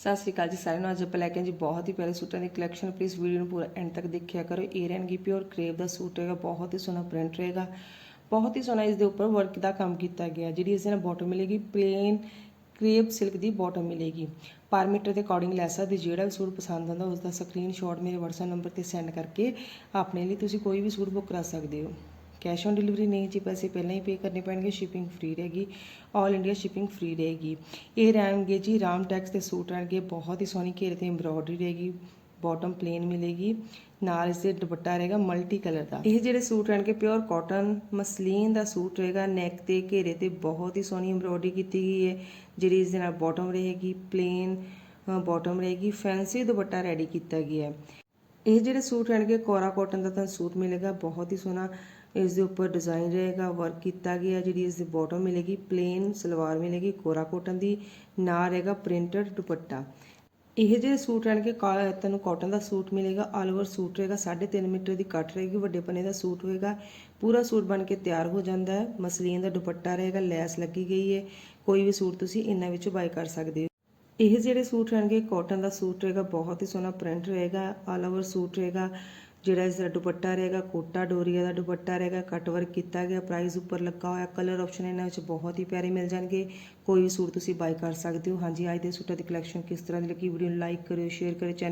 ਸਤਿ ਸ਼੍ਰੀ ਅਕਾਲ ਜੀ ਸਾਰਿਆਂ ਨੂੰ। ਅੱਜ ਆਪਾਂ ਲੈ ਕੇ ਜੀ ਬਹੁਤ ਹੀ ਪਿਆਰੇ ਸੂਟਾਂ ਦੀ ਕਲੈਕਸ਼ਨ ਪਲੀਜ਼ ਵੀਡੀਓ ਨੂੰ ਪੂਰਾ ਐਂਡ ਤੱਕ ਦੇਖਿਆ ਕਰੋ। ਇਹ ਰਹਿਣਗੇ ਪਿਓਰ ਕਰੇਵ ਦਾ ਸੂਟ ਰਹੇਗਾ ਬਹੁਤ ਹੀ ਸੋਹਣਾ ਪ੍ਰਿੰਟ ਰਹੇਗਾ। ਬਹੁਤ ਹੀ ਸੋਹਣਾ ਇਸ ਦੇ ਉੱਪਰ ਵਰਕ ਦਾ ਕੰਮ ਕੀਤਾ ਗਿਆ, ਜਿਹੜੀ ਇਸ ਨਾਲ ਬਾਟਮ ਮਿਲੇਗੀ ਪਲੇਨ ਕ੍ਰੇਪ ਸਿਲਕ ਦੀ ਬਾਟਮ ਮਿਲੇਗੀ। ਪਰ ਮੀਟਰ ਦੇ ਅਕੋਰਡਿੰਗ ਲੈ ਸਕਦੇ, ਜਿਹੜਾ ਵੀ ਸੂਟ ਪਸੰਦ ਆਉਂਦਾ ਉਸ ਦਾ ਸਕਰੀਨਸ਼ਾਟ ਮੇਰੇ WhatsApp ਨੰਬਰ ਤੇ ਸੈਂਡ ਕਰਕੇ ਆਪਣੇ ਲਈ ਤੁਸੀਂ ਕੋਈ ਵੀ ਸੂਟ ਬੁੱਕ ਕਰਾ ਸਕਦੇ ਹੋ। ਕੈਸ਼ ਔਨ ਡਿਲੀਵਰੀ ਨਹੀਂ ਜੀ, ਪੈਸੇ ਪਹਿਲਾਂ ਹੀ ਪੇ ਕਰਨੇ ਪੈਣਗੇ ਸ਼ਿਪਿੰਗ ਫ੍ਰੀ ਰਹੇਗੀ ਆਲ ਇੰਡੀਆ ਸ਼ਿਪਿੰਗ ਫ੍ਰੀ ਰਹੇਗੀ। ਇਹ ਰਹਿਣਗੇ ਜੀ, ਰਾਮ ਟੈਕਸ ਦੇ ਸੂਟ ਰਹਿਣਗੇ, ਬਹੁਤ ਹੀ ਸੋਹਣੀ ਘੇਰੇ ਤੇ ਐਮਬ੍ਰੋਇਡਰੀ ਰਹੇਗੀ ਬਾਟਮ ਪਲੇਨ ਮਿਲੇਗੀ, ਨਾਲ ਇਸ ਦੇ ਦੁਪੱਟਾ ਰਹੇਗਾ ਮਲਟੀ ਕਲਰ ਦਾ। ਇਹ ਜਿਹੜੇ ਸੂਟ ਰਹਿਣਗੇ ਪਿਓਰ ਕਾਟਨ ਮਸਲੀਨ ਦਾ ਸੂਟ ਰਹੇਗਾ ਨੈਕ ਤੇ, ਘੇਰੇ ਤੇ ਬਹੁਤ ਹੀ ਸੋਹਣੀ ਐਮਬ੍ਰੋਇਡਰੀ ਕੀਤੀ ਗਈ ਹੈ, ਜਿਹੜੀ ਇਸ ਦੇ ਨਾਲ ਬਾਟਮ ਰਹੇਗੀ ਪਲੇਨ ਬਾਟਮ ਰਹੇਗੀ ਫੈਂਸੀ ਦੁਪੱਟਾ ਰੈਡੀ ਕੀਤਾ ਗਿਆ ਹੈ। ਇਹ ਜਿਹੜੇ ਸੂਟ ਰਹਿਣਗੇ, ਕੋਰਾ ਕਾਟਨ ਦਾ ਤਾਂ ਸੂਟ ਮਿਲੇਗਾ, ਬਹੁਤ ਹੀ ਸੋਹਣਾ। ਇਸ ਦੇ ਉੱਪਰ ਡਿਜ਼ਾਈਨ ਰਹੇਗਾ ਵਰਕ ਕੀਤਾ ਗਿਆ, ਜਿਹੜੀ ਇਸ ਦੀ ਬਾਟਮ ਮਿਲੇਗੀ ਪਲੇਨ ਸਲਵਾਰ ਮਿਲੇਗੀ, ਕੋਰਾ ਕਾਟਨ ਦੀ ਨਾ ਰਹੇਗਾ ਪ੍ਰਿੰਟਡ ਦੁਪੱਟਾ। ਇਹ ਜਿਹੜੇ ਸੂਟ ਰਹਿਣਗੇ, ਕਾ- ਤੁਹਾਨੂੰ ਕਾਟਨ ਦਾ ਸੂਟ ਮਿਲੇਗਾ ਆਲ ਓਵਰ ਸੂਟ ਰਹੇਗਾ 3.5 ਮੀਟਰ ਦੀ ਕੱਟ ਰਹੇਗੀ, ਵੱਡੇ ਪੰਨੇ ਦਾ ਸੂਟ ਹੋਏਗਾ, ਪੂਰਾ ਸੂਟ ਬਣ ਕੇ ਤਿਆਰ ਹੋ ਜਾਂਦਾ ਹੈ, ਮਸਲੀਨ ਦਾ ਦੁਪੱਟਾ ਰਹੇਗਾ, ਲੈਸ ਲੱਗੀ ਗਈ ਹੈ, ਕੋਈ ਵੀ ਸੂਟ ਤੁਸੀਂ ਇਹਨਾਂ ਵਿੱਚੋਂ ਬਾਈ ਕਰ ਸਕਦੇ ਹੋ। ਇਹ ਜਿਹੜੇ ਸੂਟ ਰਹਿਣਗੇ ਕਾਟਨ ਦਾ ਸੂਟ ਰਹੇਗਾ, ਬਹੁਤ ਹੀ ਸੋਹਣਾ ਪ੍ਰਿੰਟ ਰਹੇਗਾ ਆਲ ਓਵਰ ਸੂਟ ਰਹੇਗਾ, ਜਿਹੜਾ ਇਸ ਦਾ ਦੁਪੱਟਾ ਰਹੇਗਾ, ਕੋਟਾ ਡੋਰੀਆ ਦਾ ਦੁਪੱਟਾ ਰਹੇਗਾ ਕੱਟ ਵਰਕ ਕੀਤਾ ਗਿਆ ਪ੍ਰਾਈਸ ਉੱਪਰ ਲੱਗਾ ਹੋਇਆ ਕਲਰ ਆਪਸ਼ਨ ਇਹਨਾਂ ਵਿੱਚ ਬਹੁਤ ਹੀ ਪਿਆਰੇ ਮਿਲ ਜਾਣਗੇ। ਕੋਈ ਵੀ ਸੂਟ ਤੁਸੀਂ ਬਾਈ ਕਰ ਸਕਦੇ ਹੋ। ਹਾਂਜੀ, ਅੱਜ ਦੇ ਸੂਟਾਂ ਦੀ ਕਲੈਕਸ਼ਨ ਕਿਸ ਤਰ੍ਹਾਂ ਦੀ ਲੱਗੀ ਵੀਡੀਓ ਨੂੰ ਲਾਈਕ ਕਰਿਓ ਸ਼ੇਅਰ ਕਰਿਓ ਚੈਨਲ